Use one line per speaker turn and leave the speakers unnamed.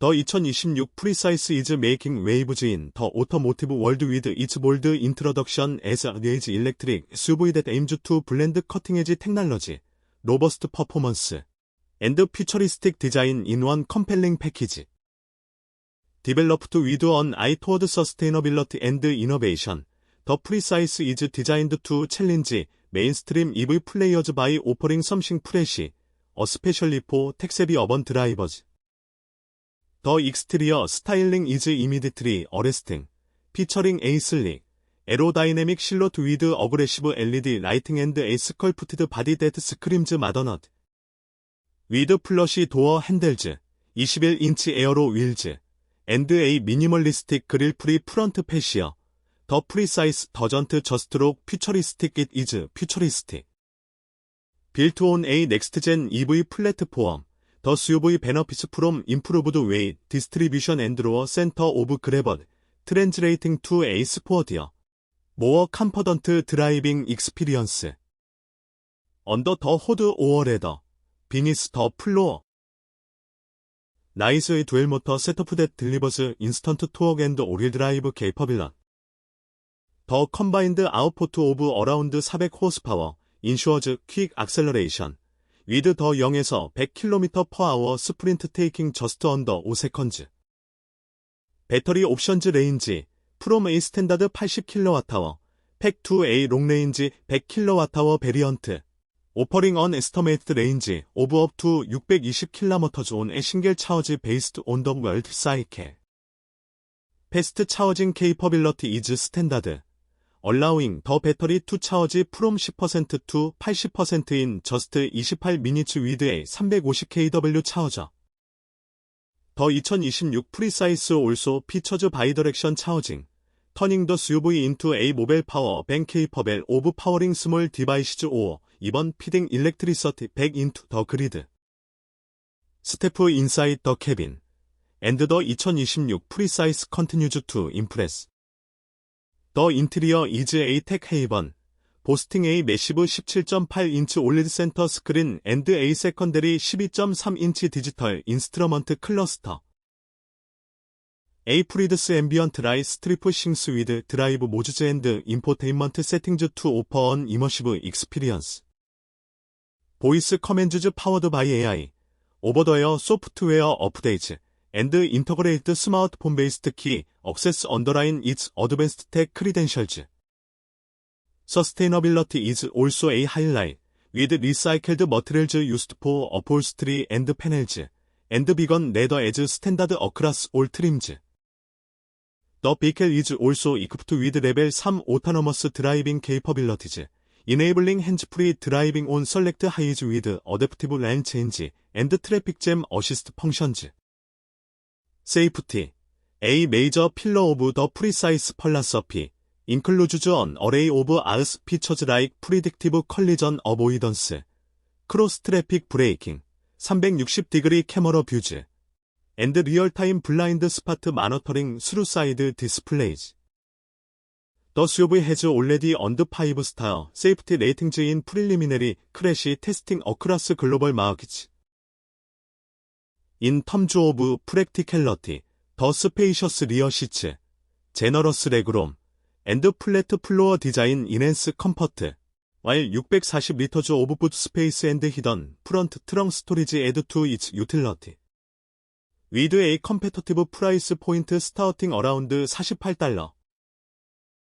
더 2026 프리사이스 이즈 메이킹 웨이브즈인 더 오토모티브 월드 위드 이츠 볼드 인트로덕션 에스 아 레이즈 일렉트릭 수브이댓 에임즈 투 블렌드 커팅에지 테크놀로지 로버스트 퍼포먼스 앤드 퓨처리스틱 디자인 인원 컴펠링 패키지 디벨롭트 위드 언 아이 토워드 서스테이너빌러티 앤드 이노베이션 더 프리사이스 이즈 디자인드 투 챌린지 메인스트림 EV 플레이어즈 바이 오퍼링 섬싱 프레시 어스페셜리 포 텍세비 어번 드라이버즈 더 익스트리어 스타일링 이즈 이미디트리 어레스팅 피처링 에이슬릭 에로다이내믹 실로트 위드 어그레시브 LED 라이팅 앤드 에스컬프티드 바디 데트 스크림즈 마더넛 위드 플러시 도어 핸들즈 21인치 에어로 윌즈 앤드 A 미니멀리스틱 그릴 프리 프런트 패시어 더 프리사이스 더전트 저스트록 퓨처리스틱 잇 이즈 퓨처리스틱 빌트온 A 넥스트젠 EV 플랫폼 더 수요브의 베너피스 프롬 임프로브드 웨이 디스트리뷰션 앤드로어 센터 오브 그레벗 트랜즈레이팅 투 에이스 포어디어 모어 컴퍼던트 드라이빙 익스피리언스 언더 더 호드 오어레더 비니스 더 플로어 나이스의 듀엘모터 셋터프댓 딜리버스 인스턴트 투어 앤드 오릴 드라이브 케이퍼빌런 더 컴바인드 아웃포트 오브 어라운드 400 호스파워 인슈어즈 퀵 악셀러레이션 위드 더 0에서 100km/h 스프린트 테이킹 저스트 언더 5세컨즈. 배터리 옵션즈 레인지 프롬 A 스탠다드 80kWh 팩 2A 롱레인지 100kWh 베리언트. 오퍼링 언 에스터메이트 레인지 오브 업투 620km 존의 싱글 차워지 베이스드 온더 월드 사이클 패스트 차워징 케이퍼빌러티 이즈 스탠다드. allowing the battery to charge from 10% to 80% in just 28 minutes with a 350kW charger. The 2026 Precise also features bidirectional charging, turning the SUV into a mobile power bank capable of powering small devices or even feeding electricity back into the grid. Step inside the cabin. And the 2026 Precise continues to impress. 더 인테리어 이즈 에이텍 헤이번 보스팅 A 매시브 17.8인치 올리드 센터 스크린 앤드 A 세컨데리 12.3인치 디지털 인스트러먼트 클러스터. 에이프리드스 앰비언트 라이 스트리프 싱스 위드 드라이브 모즈즈 앤드 인포테인먼트 세팅즈 투 오퍼 언 이머시브 익스피리언스. 보이스 커맨즈즈 파워드 바이 AI 오버더웨어 소프트웨어 업데이트 and integrate smartphone-based key access underline its advanced tech credentials. Sustainability is also a highlight, with recycled materials used for upholstery and panels, and vegan leather as standard across all trims. The vehicle is also equipped with level 3 autonomous driving capabilities, enabling hands-free driving on select highs with adaptive lane change and traffic jam assist functions. 세이프티, A 메이저 필러 오브 더 프리사이스 펄라서피, 인클루즈즈 언 어레이 오브 아우스 피처즈 라이크 프리딕티브 컬리전 어보이던스, 크로스 트래픽 브레이킹, 360 디그리 캐머러 뷰즈, 앤드 리얼타임 블라인드 스파트 마너터링 스루사이드 디스플레이즈. The SUV has already earned 5-star safety ratings in preliminary crash testing across global markets. 인 텀즈 오브 프랙티캘러티, 더 스페이셔스 리어 시츠, 제너러스 레그롬, 앤드 플래트 플로어 디자인 인핸스 컴퍼트, while 640리터즈 오브 붓 스페이스 앤드 히던 프런트 트렁 스토리지 에드 투 이츠 유틸러티. 위드 에이 컴페터티브 프라이스 포인트 스타팅 어라운드 48달러.